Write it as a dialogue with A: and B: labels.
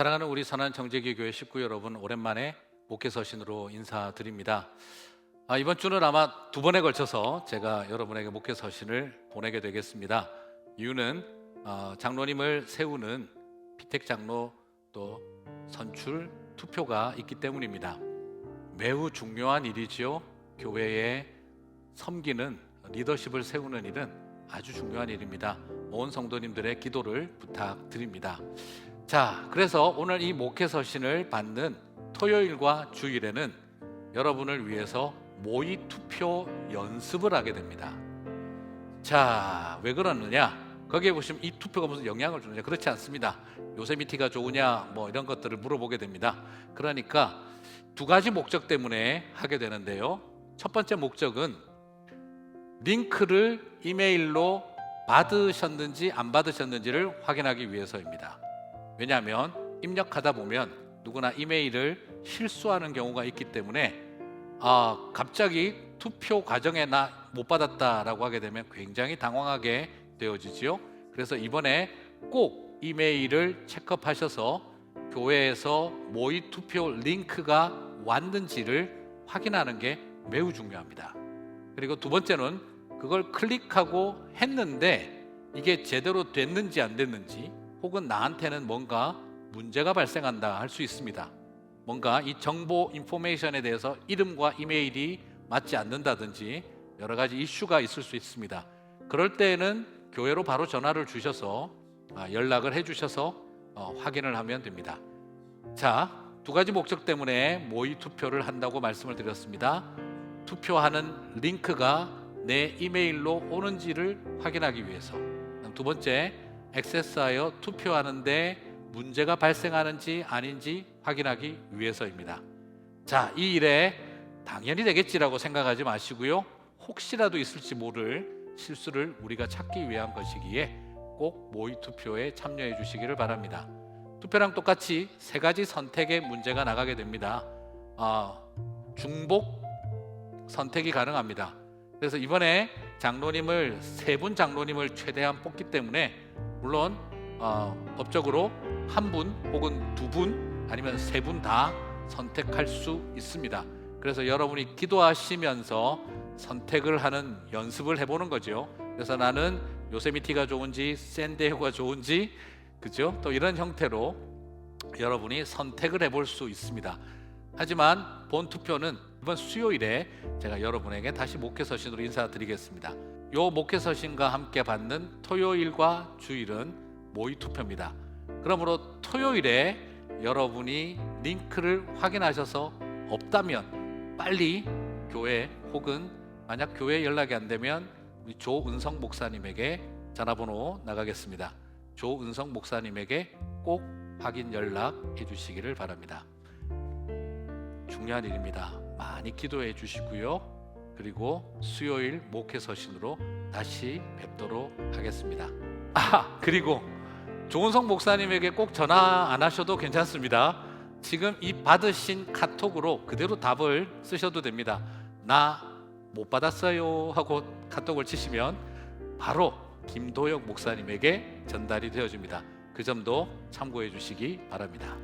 A: 사랑하는 우리 선한 정재기 교회 식구 여러분 오랜만에 목회 서신으로 인사드립니다. 아, 이번 주는 아마 두 번에 걸쳐서 제가 여러분에게 목회 서신을 보내게 되겠습니다. 이유는 어, 장로님을 세우는 피택 장로 또 선출 투표가 있기 때문입니다. 매우 중요한 일이지요. 교회에 섬기는 리더십을 세우는 일은 아주 중요한 일입니다. 온 성도님들의 기도를 부탁드립니다. 자, 그래서 오늘 이 목회 서신을 받는 토요일과 주일에는 여러분을 위해서 모의 투표 연습을 하게 됩니다. 자, 왜 그러느냐? 거기에 보시면 이 투표가 무슨 영향을 주느냐? 그렇지 않습니다. 요세미티가 좋으냐? 뭐 이런 것들을 물어보게 됩니다. 그러니까 두 가지 목적 때문에 하게 되는데요. 첫 번째 목적은 링크를 이메일로 받으셨는지 안 받으셨는지를 확인하기 위해서입니다. 왜냐하면 입력하다 보면 누구나 이메일을 실수하는 경우가 있기 때문에 아 갑자기 투표 과정에 나 못 받았다라고 하게 되면 굉장히 당황하게 되어지지요. 그래서 이번에 꼭 이메일을 체크하셔서 교회에서 모의 투표 링크가 왔는지를 확인하는 게 매우 중요합니다. 그리고 두 번째는 그걸 클릭하고 했는데 이게 제대로 됐는지 안 됐는지 혹은 나한테는 뭔가 문제가 발생한다 할 수 있습니다. 뭔가 이 정보 인포메이션에 대해서 이름과 이메일이 맞지 않는다든지 여러 가지 이슈가 있을 수 있습니다. 그럴 때에는 교회로 바로 전화를 주셔서 아, 연락을 해 주셔서 어, 확인을 하면 됩니다. 자, 두 가지 목적 때문에 모의 투표를 한다고 말씀을 드렸습니다. 투표하는 링크가 내 이메일로 오는지를 확인하기 위해서. 두 번째, 액세스하여 투표하는데 문제가 발생하는지 아닌지 확인하기 위해서입니다. 자, 이 일에 당연히 되겠지라고 생각하지 마시고요. 혹시라도 있을지 모를 실수를 우리가 찾기 위한 것이기에 꼭 모의 투표에 참여해 주시기를 바랍니다. 투표랑 똑같이 세 가지 선택의 문제가 나가게 됩니다. 아, 중복 선택이 가능합니다. 그래서 이번에 장로님을 세 분 장로님을 최대한 뽑기 때문에 물론 어, 법적으로 한 분 혹은 두 분 아니면 세 분 다 선택할 수 있습니다. 그래서 여러분이 기도하시면서 선택을 하는 연습을 해보는 거죠. 그래서 나는 요세미티가 좋은지 샌디에고가 좋은지 그죠? 또 이런 형태로 여러분이 선택을 해볼 수 있습니다. 하지만 본 투표는 이번 수요일에 제가 여러분에게 다시 목회 서신으로 인사드리겠습니다. 요 목회 서신과 함께 받는 토요일과 주일은 모의 투표입니다. 그러므로 토요일에 여러분이 링크를 확인하셔서 없다면 빨리 교회 혹은 만약 교회 연락이 안 되면 우리 조은성 목사님에게 전화번호 나가겠습니다. 조은성 목사님에게 꼭 확인 연락해 주시기를 바랍니다. 중요한 일입니다. 많이 기도해 주시고요. 그리고 수요일 목회 서신으로 다시 뵙도록 하겠습니다. 아, 그리고 조은성 목사님에게 꼭 전화 안 하셔도 괜찮습니다. 지금 이 받으신 카톡으로 그대로 답을 쓰셔도 됩니다. 나 못 받았어요 하고 카톡을 치시면 바로 김도혁 목사님에게 전달이 되어집니다. 그 점도 참고해 주시기 바랍니다.